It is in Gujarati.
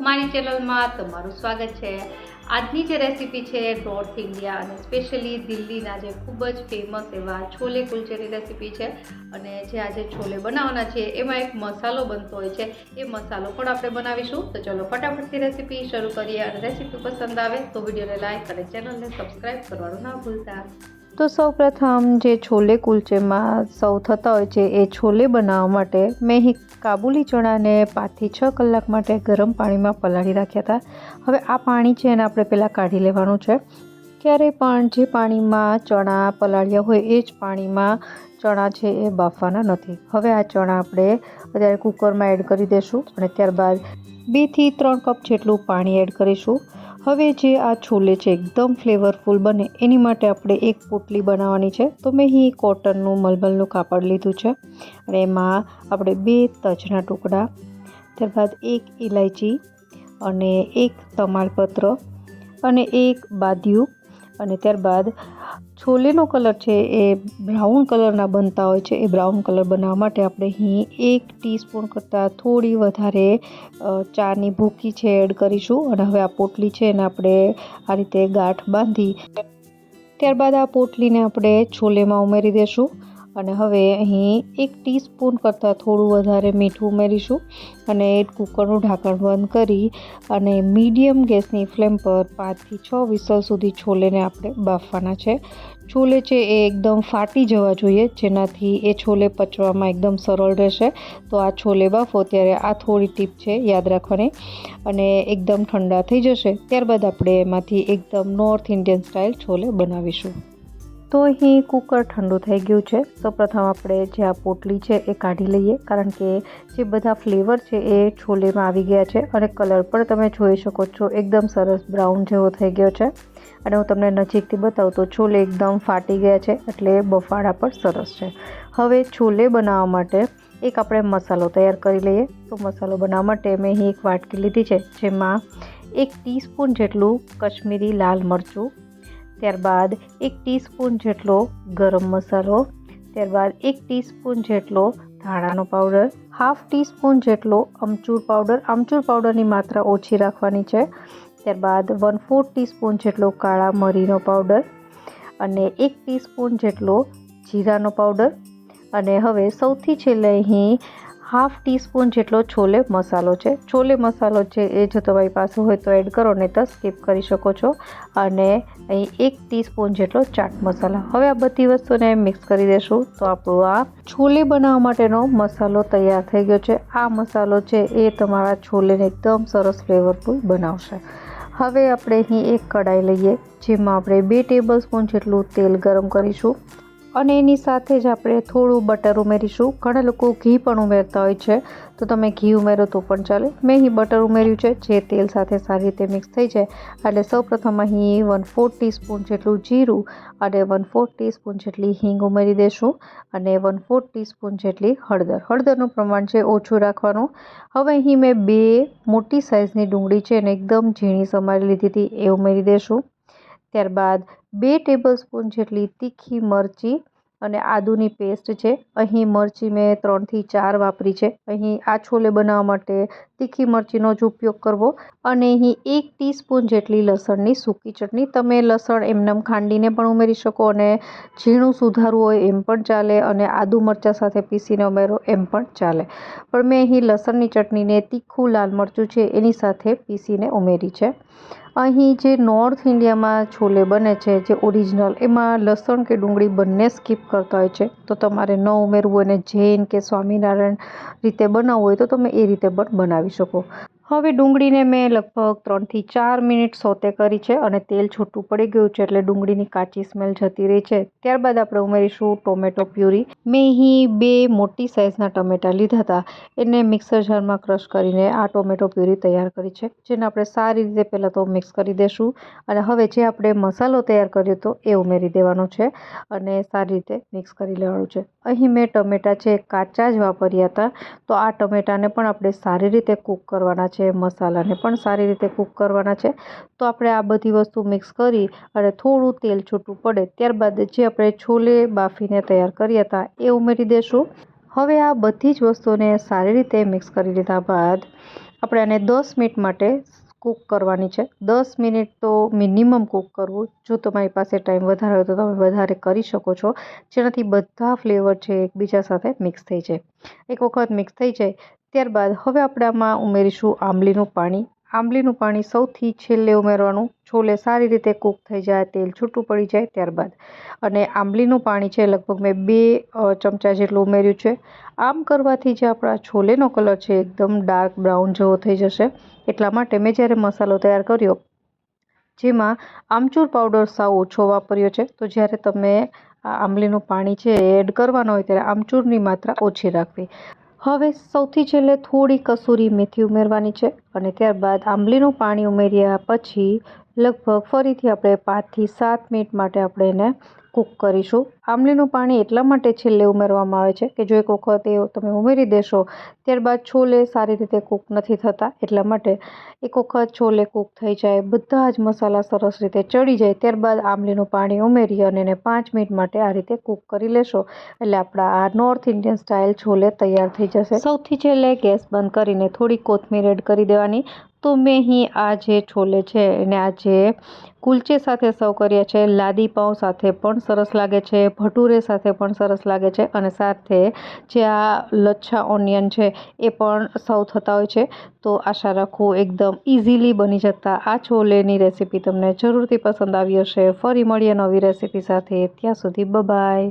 મારી ચેનલમાં તમારું સ્વાગત છે. આજની જે રેસીપી છે નોર્થ ઇન્ડિયા અને સ્પેશિયલી દિલ્હીના જે ખૂબ જ ફેમસ એવા છોલે કુલચેની રેસીપી છે. અને જે આજે છોલે બનાવવાના છે, એમાં એક મસાલો બનતો હોય છે. એ મસાલો પણ આપણે બનાવીશું. તો ચલો ફટાફટથી રેસીપી શરૂ કરીએ. અને રેસીપી પસંદ આવે તો વિડીયોને લાઇક અને ચેનલને સબસ્ક્રાઈબ કરવાનું ના ભૂલતા. તો સૌપ્રથમ જે છોલે કુલચેમાં સૌ થતા હોય છે, એ છોલે બનાવવા માટે મેં કાબુલી ચણાને પાંચથી છ કલાક માટે ગરમ પાણીમાં પલાળી રાખ્યા હતા. હવે આ પાણી છે એને આપણે પહેલાં કાઢી લેવાનું છે. ક્યારેય પણ જે પાણીમાં ચણા પલાળ્યા હોય, એ જ પાણીમાં ચણા છે એ બાફવાના નથી. હવે આ ચણા આપણે અત્યારે કુકરમાં એડ કરી દઈશું અને ત્યારબાદ બેથી ત્રણ કપ જેટલું પાણી એડ કરીશું. હવે જે આ છોલે છે એકદમ ફ્લેવરફુલ બને, એની માટે આપણે એક પોટલી બનાવવાની છે. તો મેં અહીં કોટનનું, મલમલનું કાપડ લીધું છે અને એમાં આપણે બે તજના ટુકડા, ત્યારબાદ એક ઇલાયચી અને એક તમાલપત્ર અને એક બાદિયું અને ત્યારબાદ છોલેનો કલર છે એ બ્રાઉન કલરના બનતા હોય છે. એ બ્રાઉન કલર બનાવવા માટે આપણે અહીં એક ટીસ્પૂન કરતાં થોડી વધારે ચાની ભૂકી છે એડ કરીશું. અને હવે આ પોટલી છે એને આપણે આ રીતે ગાંઠ બાંધી, ત્યારબાદ આ પોટલીને આપણે છોલેમાં ઉમેરી દઈશું અને હવે અહીં એક ટીસ્પૂન કરતાં થોડું વધારે મીઠું ઉમેરીશું અને કુકરનું ઢાંકણ બંધ કરી અને મીડિયમ ગેસની ફ્લેમ પર પાંચથી છ વિસલ સુધી છોલેને આપણે બાફવાના છે. છોલે છે એ એકદમ ફાટી જવા જોઈએ, જેનાથી એ છોલે પચવામાં એકદમ સરળ રહેશે. તો આ છોલે બાફો ત્યારે આ થોડી ટીપ છે યાદ રાખવાની અને એકદમ ઠંડા થઈ જશે. ત્યારબાદ આપણે એમાંથી એકદમ નોર્થ ઇન્ડિયન સ્ટાઇલ છોલે બનાવીશું. તો અહીં કુકર ઠંડુ થઈ ગયું છે. સૌપ્રથમ આપણે જે આ પોટલી છે એ કાઢી લઈએ. કારણ કે જે બધા ફ્લેવર છે એ છોલેમાં આવી ગયા છે અને કલર પણ તમે જોઈ શકો છો. એકદમ સરસ બ્રાઉન જેવો થઈ ગયો છે. અને હું તમને નજીકથી બતાવું તો છોલે એકદમ ફાટી ગયા છે એટલે બફાડા પણ સરસ છે. હવે છોલે બનાવવા માટે એક આપણે મસાલો તૈયાર કરી લઈએ. તો મસાલો બનાવવા માટે મેં અહીં એક વાટકી લીધી છે, જેમાં એક ટીસ્પૂન જેટલું કશ્મીરી લાલ મરચું ત્યારબાદ એક ટીસ્પૂન જેટલો ગરમ મસાલો, ત્યારબાદ એક ટીસ્પૂન જેટલો ધાણાનો પાવડર, હાફ ટીસ્પૂન જેટલો અમચૂર પાવડર આમચૂર પાવડરની માત્રા ઓછી રાખવાની છે. ત્યારબાદ વન ફોર્થ ટીસ્પૂન જેટલો કાળા મરીનો પાવડર અને એક ટીસ્પૂન જેટલો જીરાનો પાવડર. અને હવે સૌથી છેલ્લે અહીં હાફ ટીસ્પૂન જેટલો છોલે મસાલો છે. છોલે મસાલો છે એ જો તમારી પાસે હોય તો એડ કરો નહીં તો સ્કીપ કરી શકો છો. અને અહીં એક ટીસ્પૂન જેટલો ચાટ મસાલા. હવે આ બધી વસ્તુને મિક્સ કરી દેશું તો આપણું આ છોલે બનાવવા માટેનો મસાલો તૈયાર થઈ ગયો છે. આ મસાલો છે એ તમારા છોલેને એકદમ સરસ ફ્લેવરફુલ બનાવશે. હવે આપણે અહીં એક કઢાઈ લઈએ, જેમાં આપણે બે ટેબલ સ્પૂન જેટલું તેલ ગરમ કરીશું. અને એની સાથે જ આપણે થોડું બટર ઉમેરીશું. ઘણા લોકો ઘી પણ ઉમેરતા હોય છે. તો તમે ઘી ઉમેરો તો પણ ચાલે. મેં અહીં બટર ઉમેર્યું છે, જે તેલ સાથે સારી રીતે મિક્સ થઈ જાય. એટલે સૌપ્રથમ અહીં વન ફોર્થ ટીસ્પૂન જેટલું જીરું અને વન ફોર્થ ટીસ્પૂન જેટલી હિંગ ઉમેરી દઈશું અને વન ફોર્થ ટીસ્પૂન જેટલી હળદર. હળદરનું પ્રમાણ છે ઓછું રાખવાનું. હવે અહીં મેં બે મોટી સાઇઝની ડુંગળી છે એને એકદમ ઝીણી સમારી લીધી હતી, એ ઉમેરી દઈશું ત્યારબાદ બે ટેબલ સ્પૂન જેટલી તીખી મરચી અને આદુની પેસ્ટ છે. અહીં મરચી મેં ત્રણથી ચાર વાપરી છે. અહીં આ છોલે બનાવવા માટે તીખી મરચીનો જ ઉપયોગ કરવો અને અહીં એક ટીસ્પૂન જેટલી લસણની સૂકી ચટણી. તમે લસણ એમનેમ ખાંડીને પણ ઉમેરી શકો અને ઝીણું સુધારવું હોય એમ પણ ચાલે અને આદુ મરચાં સાથે પીસીને ઉમેરો એમ પણ ચાલે. પણ મેં અહીં લસણની ચટણીને તીખું લાલ મરચું છે એની સાથે પીસીને ઉમેરી છે. અહીં જે નોર્થ ઇન્ડિયામાં છોલે બને છે, જે ઓરિજિનલ એમાં લસણ કે ડુંગળી બંને સ્કીપ કરતા હોય છે. તો તમારે ન ઉમેરવું અને જૈન કે સ્વામિનારાયણ રીતે બનાવવું હોય તો તમે એ રીતે પણ બનાવી શકો. હવે ડુંગળીને મેં લગભગ ત્રણથી ચાર મિનિટ સોતે કરી છે અને તેલ છૂટું પડી ગયું છે એટલે ડુંગળીની કાચી સ્મેલ જતી રહી છે. ત્યારબાદ આપણે ઉમેરીશું ટોમેટો પ્યુરી. મેં અહીં બે મોટી સાઇઝના ટમેટાં લીધા હતા. એને મિક્સર જારમાં ક્રશ કરીને આ ટોમેટો પ્યુરી તૈયાર કરી છે, જેને આપણે સારી રીતે પહેલાં તો મિક્સ કરી દઈશું અને હવે જે આપણે મસાલો તૈયાર કર્યો હતો એ ઉમેરી દેવાનો છે અને સારી રીતે મિક્સ કરી લેવાનું છે. અહીં મેં ટમેટાં છે કાચા જ વાપર્યા હતા, તો આ ટમેટાને પણ આપણે સારી રીતે કૂક કરવાના છે. છે, મસાલાને પણ સારી રીતે કૂક કરવાના છે. તો આપણે આ બધી વસ્તુ મિક્સ કરી અને થોડું તેલ છૂટું પડે ત્યારબાદ જે આપણે છોલે બાફીને તૈયાર કર્યા હતા એ ઉમેરી દઈશું હવે આ બધી જ વસ્તુને સારી રીતે મિક્સ કરી લીધા બાદ આપણે આને દસ મિનિટ માટે કૂક કરવાની છે. દસ મિનિટ તો મિનિમમ કૂક કરવું. જો તમારી પાસે ટાઈમ વધારે હોય તો તમે વધારે કરી શકો છો. જેનાથી બધા ફ્લેવર છે એકબીજા સાથે મિક્સ થઈ જાય. એક વખત મિક્સ થઈ જાય ત્યારબાદ હવે આપણે આમાં ઉમેરીશું આંબલીનું પાણી. આંબલીનું પાણી સૌથી છેલ્લે ઉમેરવાનું. છોલે સારી રીતે કૂક થઈ જાય, તેલ છૂટું પડી જાય ત્યારબાદ. અને આંબલીનું પાણી છે લગભગ મેં બે ચમચા જેટલું ઉમેર્યું છે. આમ કરવાથી જે આપણા છોલેનો કલર છે એકદમ ડાર્ક બ્રાઉન જેવો થઈ જશે. એટલા માટે મેં જ્યારે મસાલો તૈયાર કર્યો, જેમાં આમચૂર પાવડર સાવ ઓછો વાપર્યો છે, તો જ્યારે તમે આ આંબલીનું પાણી છે એડ કરવાનું હોય ત્યારે આમચૂરની માત્રા ઓછી રાખવી. હવે સૌથી છેલ્લે થોડી કસૂરી મેથી ઉમેરવાની છે. અને ત્યારબાદ આંબલીનું પાણી ઉમેર્યા પછી લગભગ ફરીથી આપણે પાંચથી સાત મિનિટ માટે આપણે એને કૂક કરીશું. આંબલીનું પાણી એટલા માટે છેલ્લે ઉમેરવામાં આવે છે કે જો એક વખત એ તમે ઉમેરી દેશો, ત્યારબાદ છોલે સારી રીતે કૂક નથી થતા, એટલા માટે એક વખત છોલે કૂક થઈ જાય, બધા જ મસાલા સરસ રીતે ચડી જાય, ત્યારબાદ આંબલીનું પાણી ઉમેરી અને એને પાંચ મિનિટ માટે આ રીતે કૂક કરી લેશો. એટલે આપણા આ નોર્થ ઇન્ડિયન સ્ટાઇલ છોલે તૈયાર થઈ જશે. સૌથી છેલ્લે ગેસ બંધ કરીને થોડી કોથમીર એડ કરી દેવાની તો મેં અહીં આ જે છોલે છે એને આ જે કુલચે સાથે સર્વ કર્યા છે, લાદી પાઉં સાથે પણ સરસ લાગે છે, ભટુરે સાથે પણ સરસ લાગે છે અને સાથે જે આ લચ્છા ઓનિયન છે એ પણ સર્વ થતા હોય છે. તો આશા રાખું એકદમ ઇઝીલી બની જતા આ છોલેની રેસીપી તમને જરૂરથી પસંદ આવી હશે. ફરી મળીએ નવી રેસીપી સાથે. ત્યાં સુધી બબાય